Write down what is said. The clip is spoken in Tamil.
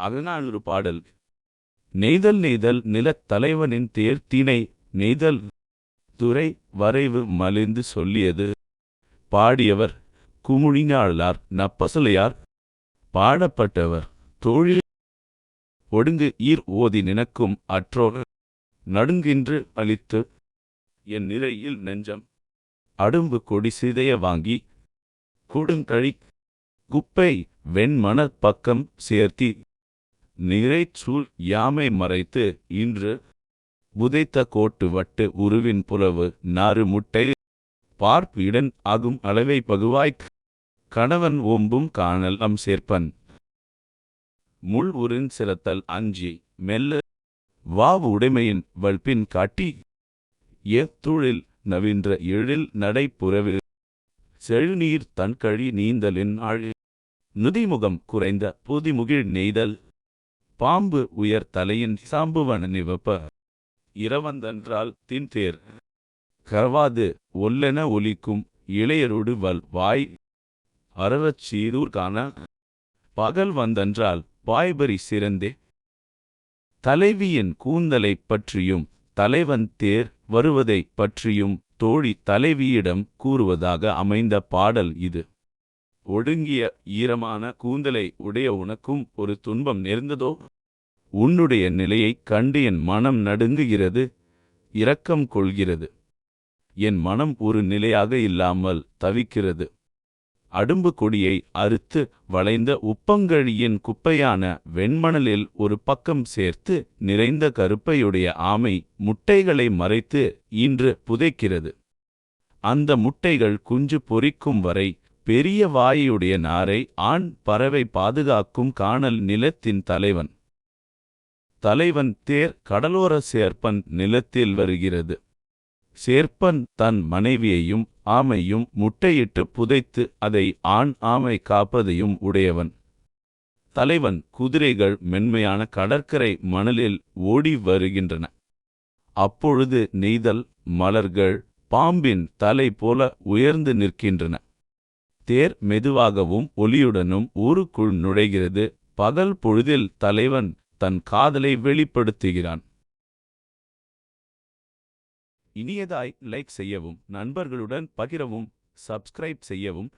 அகநானூறு பாடல். நெய்தல் நெய்தல் நிலத் தலைவனின் தேர் திணை நெய்தல் துறை வரைவு மலிந்து சொல்லியது. பாடியவர் குமுழிஞாழலார் நப்பசலையார் பாடப்பட்டவர் தொழில் ஒடுங்கு ஈர் ஓதி நினக்கும் அற்றோர் நடுங்கின்று அளித்து என் நிறையில் நெஞ்சம் அடும்பு கொடி சிதைய வாங்கி கூடுங்கழி குப்பை வெண்மணற் பக்கம் சேர்த்தி நிறைச்சூழ் யாமை மறைத்து இன்று புதைத்த கோட்டு வட்டு உருவின் புலவு நாறு முட்டை பார்ப்பு இடன் ஆகும் அளவை பகுவாய்க் கணவன் ஓம்பும் காணல் அம் சேர்ப்பன். முள் உரின் சிரத்தல் அஞ்சி மெல்ல வாவு உடைமையின் வல்பின் காட்டி எத்துழில் நவின்ற எழில் நடை செழுநீர் தன்கழி நீந்தலின் ஆழ். நுதிமுகம் குறைந்த புதிமுகிழ் நெய்தல் பாம்பு உயர் தலையின் சாம்புவன நிவப்ப. இரவந்தன்றால் தின்தேர். கரவாது ஒல்லென ஒலிக்கும் இளையரோடு வல் வாய். அறவச் சீரூர் காண. பகல் வந்தன்றால் பாய்பரி சிறந்தே. தலைவியின் கூந்தலைப் பற்றியும் தலைவன் தேர் வருவதைப் பற்றியும் தோழி தலைவியிடம் கூறுவதாக அமைந்த பாடல் இது. ஒடுங்கிய ஈரமான கூந்தலை உடைய உனக்கும் ஒரு துன்பம் நேர்ந்ததோ? உன்னுடைய நிலையைக் கண்டு என் மனம் நடுங்குகிறது இரக்கம் கொள்கிறது. என் மனம் ஒரு நிலையாக இல்லாமல் தவிக்கிறது. அடும்பு கொடியை அறுத்து வளைந்த உப்பங்கழியின் குப்பையான வெண்மணலில் ஒரு பக்கம் சேர்த்து நிறைந்த கருப்பையுடைய ஆமை முட்டைகளை மறைத்து இன்று புதைக்கிறது. அந்த முட்டைகள் குஞ்சு பொரிக்கும் வரை பெரிய வாயுடைய நாரை ஆண் பறவை பாதுகாக்கும் காணல் நிலத்தின் தலைவன். தலைவன் தேர் கடலோர சேர்ப்பன் நிலத்தில் வருகிறது. சேர்ப்பன் தன் மனைவியையும் ஆமையும் முட்டையிட்டு புதைத்து அதை ஆண் ஆமை காப்பதையும் உடையவன். தலைவன் குதிரைகள் மென்மையான கடற்கரை மணலில் ஓடி வருகின்றன. அப்பொழுது நெய்தல் மலர்கள் பாம்பின் தலை போல உயர்ந்து நிற்கின்றன. தேர் மெதுவாகவும் ஒலியுடனும் ஊருக்குள் நுழைகிறது. பகல் பொழுதில் தலைவன் தன் காதலை வெளிப்படுத்துகிறான். இனியதாய் லைக் செய்யவும் நண்பர்களுடன் பகிரவும் சப்ஸ்கிரைப் செய்யவும்.